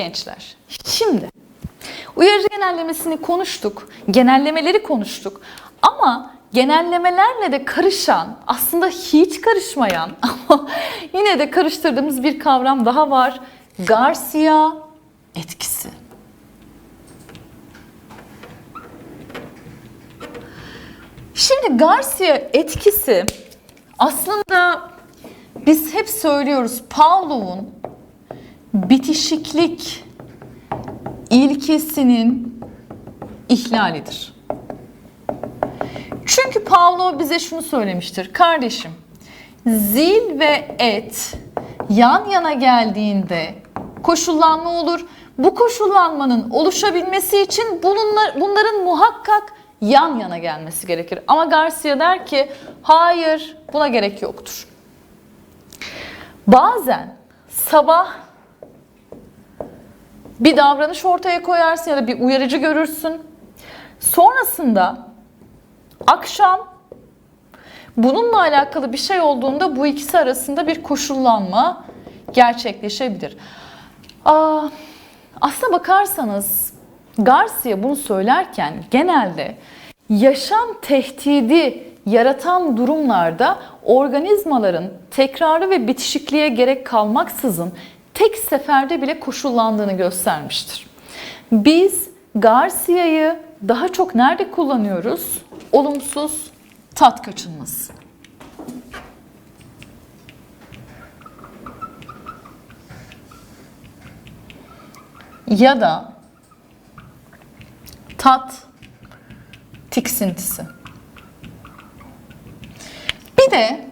gençler. Şimdi uyarıcı genellemesini konuştuk, genellemeleri konuştuk ama genellemelerle de karışan, aslında hiç karışmayan ama yine de karıştırdığımız bir kavram daha var. Garcia etkisi. Şimdi Garcia etkisi aslında biz hep söylüyoruz Pavlov'un bitişiklik ilkesinin ihlalidir. Çünkü Pavlov bize şunu söylemiştir. Kardeşim, zil ve et yan yana geldiğinde koşullanma olur. Bu koşullanmanın oluşabilmesi için bununla, bunların muhakkak yan yana gelmesi gerekir. Ama Garcia der ki hayır buna gerek yoktur. Bazen sabah bir davranış ortaya koyarsın ya da bir uyarıcı görürsün. Sonrasında akşam bununla alakalı bir şey olduğunda bu ikisi arasında bir koşullanma gerçekleşebilir. Aa, aslına bakarsanız Garcia bunu söylerken genelde yaşam tehdidi yaratan durumlarda organizmaların tekrarı ve bitişikliğe gerek kalmaksızın tek seferde bile koşullandığını göstermiştir. Biz Garcia'yı daha çok nerede kullanıyoruz? Olumsuz tat kaçınması. Ya da tat tiksintisi. Bir de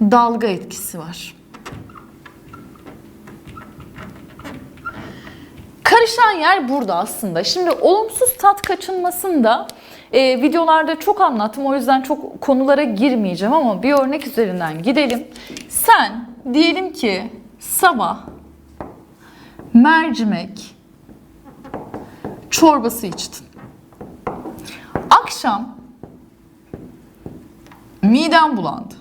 dalga etkisi var. Karışan yer burada aslında. Şimdi olumsuz tat kaçınmasında e, videolarda çok anlattım. O yüzden çok konulara girmeyeceğim ama bir örnek üzerinden gidelim. Sen diyelim ki sabah mercimek çorbası içtin. Akşam midem bulandı.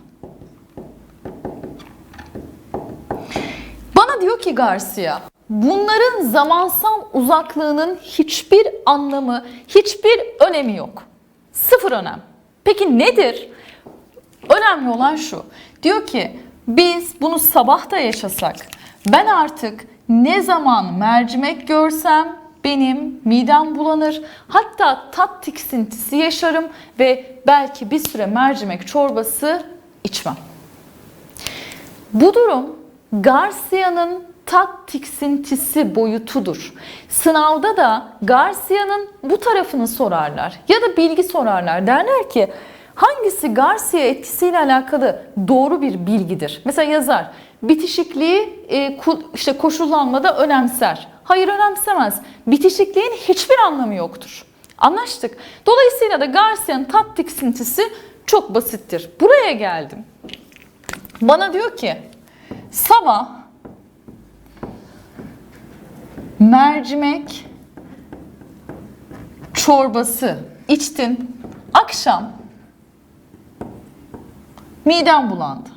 Bana diyor ki Garcia, bunların zamansal uzaklığının hiçbir anlamı, hiçbir önemi yok. Sıfır önem. Peki nedir? Önemli olan şu. Diyor ki biz bunu sabah da yaşasak ben artık ne zaman mercimek görsem benim midem bulanır. Hatta tat tiksintisi yaşarım ve belki bir süre mercimek çorbası içmem. Bu durum Garcia'nın tat tiksintisi boyutudur. Sınavda da Garcia'nın bu tarafını sorarlar ya da bilgi sorarlar. Derler ki hangisi Garcia etkisiyle alakalı doğru bir bilgidir? Mesela yazar bitişikliği e, işte koşullanmada önemser. Hayır önemsemez. Bitişikliğin hiçbir anlamı yoktur. Anlaştık. Dolayısıyla da Garcia'nın tat tiksintisi çok basittir. Buraya geldim. Bana diyor ki sabah mercimek çorbası içtin. Akşam midem bulandı.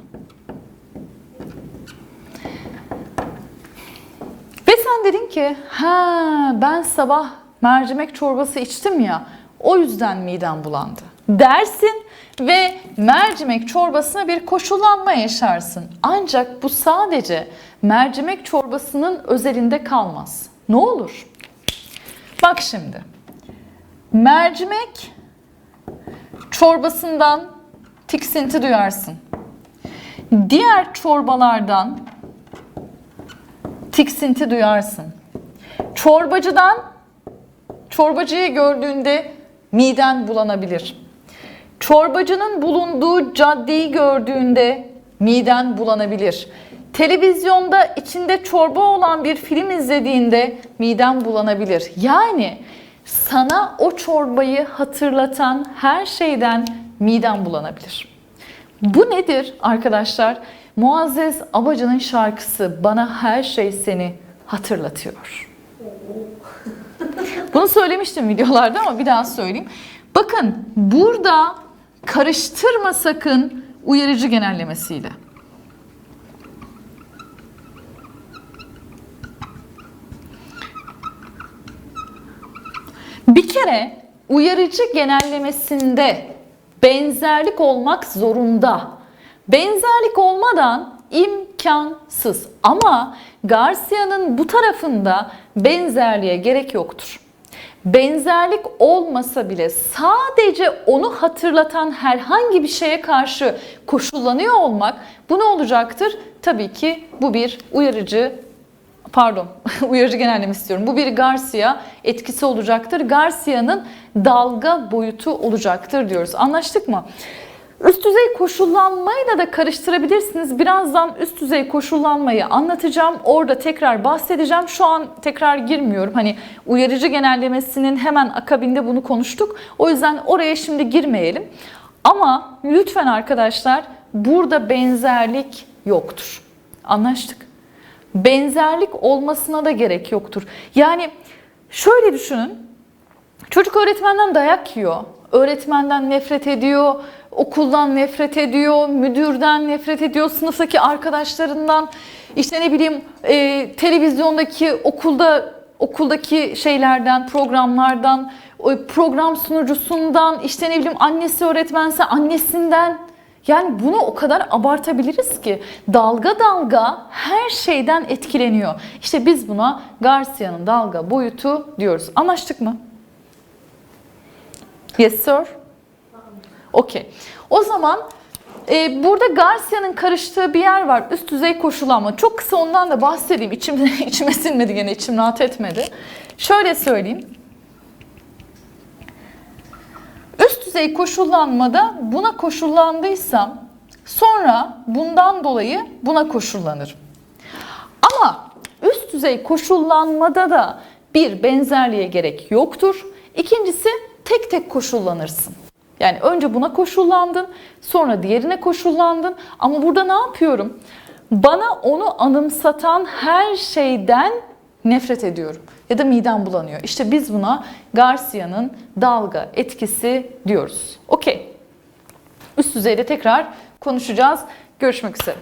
Ve sen dedin ki, ha ben sabah mercimek çorbası içtim ya, o yüzden midem bulandı. Dersin ve mercimek çorbasına bir koşullanma yaşarsın. Ancak bu sadece mercimek çorbasının özelinde kalmaz. Ne olur? Bak şimdi. Mercimek çorbasından tiksinti duyarsın. Diğer çorbalardan tiksinti duyarsın. Çorbacıdan çorbacıyı gördüğünde miden bulanabilir. Çorbacının bulunduğu caddeyi gördüğünde miden bulanabilir. Televizyonda içinde çorba olan bir film izlediğinde miden bulanabilir. Yani sana o çorbayı hatırlatan her şeyden miden bulanabilir. Bu nedir arkadaşlar? Muazzez Abacı'nın şarkısı Bana Her Şey Seni Hatırlatıyor. Bunu söylemiştim videolarda ama bir daha söyleyeyim. Bakın burada karıştırma sakın uyarıcı genellemesiyle. Bir kere uyarıcı genellemesinde benzerlik olmak zorunda. Benzerlik olmadan imkansız. Ama Garcia'nın bu tarafında benzerliğe gerek yoktur. Benzerlik olmasa bile sadece onu hatırlatan herhangi bir şeye karşı koşullanıyor olmak bu ne olacaktır? Tabii ki bu bir uyarıcı pardon uyarıcı genelleme istiyorum. Bu bir Garcia etkisi olacaktır. Garcia'nın dalga boyutu olacaktır diyoruz. Anlaştık mı? Üst düzey koşullanmayla da karıştırabilirsiniz. Birazdan üst düzey koşullanmayı anlatacağım. Orada tekrar bahsedeceğim. Şu an tekrar girmiyorum. Hani uyarıcı genellemesinin hemen akabinde bunu konuştuk. O yüzden oraya şimdi girmeyelim. Ama lütfen arkadaşlar burada benzerlik yoktur. Anlaştık? Benzerlik olmasına da gerek yoktur. Yani şöyle düşünün. Çocuk öğretmenden dayak yiyor. Öğretmenden nefret ediyor, okuldan nefret ediyor, müdürden nefret ediyor, sınıftaki arkadaşlarından, işte ne bileyim e, televizyondaki okulda okuldaki şeylerden, programlardan, o program sunucusundan, işte ne bileyim annesi öğretmense annesinden. Yani bunu o kadar abartabiliriz ki dalga dalga her şeyden etkileniyor. İşte biz buna Garcia'nın dalga boyutu diyoruz. Anlaştık mı? Yes sir. Okey. O zaman e, burada Garcia'nın karıştığı bir yer var. Üst düzey koşullanma. Çok kısa ondan da bahsedeyim. İçim, içime sinmedi gene. içim rahat etmedi. Şöyle söyleyeyim. Düzey koşullanmada buna koşullandıysam sonra bundan dolayı buna koşullanırım. Ama üst düzey koşullanmada da bir benzerliğe gerek yoktur. İkincisi tek tek koşullanırsın. Yani önce buna koşullandın, sonra diğerine koşullandın. Ama burada ne yapıyorum? Bana onu anımsatan her şeyden nefret ediyorum. Ya da midem bulanıyor. İşte biz buna Garcia'nın dalga etkisi diyoruz. Okey. Üst düzeyde tekrar konuşacağız. Görüşmek üzere.